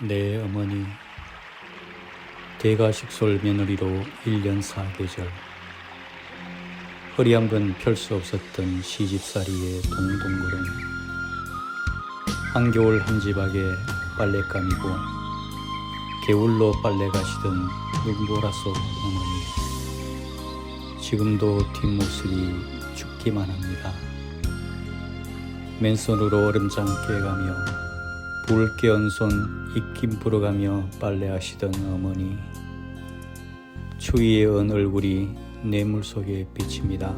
내 어머니 대가식솔 며느리로 1년 4계절. 허리 한 번 펼 수 없었던 시집살이의 동동걸음 한겨울 한집하게 빨래 감이고 개울로 빨래 가시던 눈보라 속 어머니. 지금도 뒷모습이 죽기만 합니다. 맨손으로 얼음장 깨가며 붉게 언손 입김 불어가며 빨래하시던 어머니 추위에 언 얼굴이 뇌물 속에 비칩니다.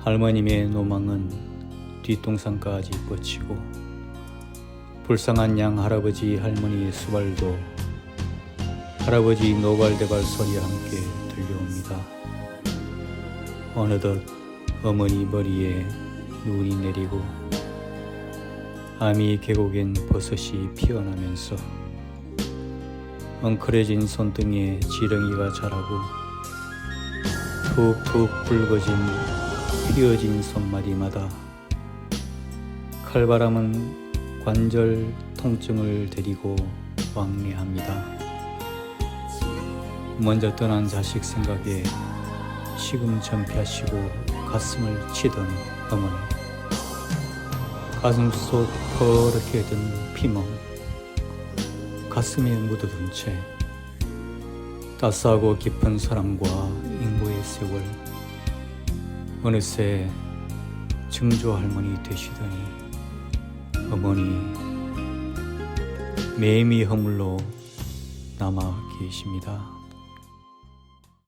할머님의 노망은 뒷동산까지 뻗치고 불쌍한 양 할아버지 할머니의 수발도 할아버지 노발대발 소리와 함께 들려옵니다. 어느덧 어머니 머리에 눈이 내리고 아미 계곡엔 버섯이 피어나면서 엉클해진 손등에 지렁이가 자라고 툭툭 붉어진 휘어진 손마디마다 칼바람은 관절 통증을 데리고 왕래합니다. 먼저 떠난 자식 생각에 식음 전폐하시고 가슴을 치던 어머니 가슴 속 퍼렇게 든 피멍 가슴에 묻어둔 채 따스하고 깊은 사랑과 인고의 세월 어느새 증조 할머니 되시더니 어머니 매미 허물로 남아 계십니다.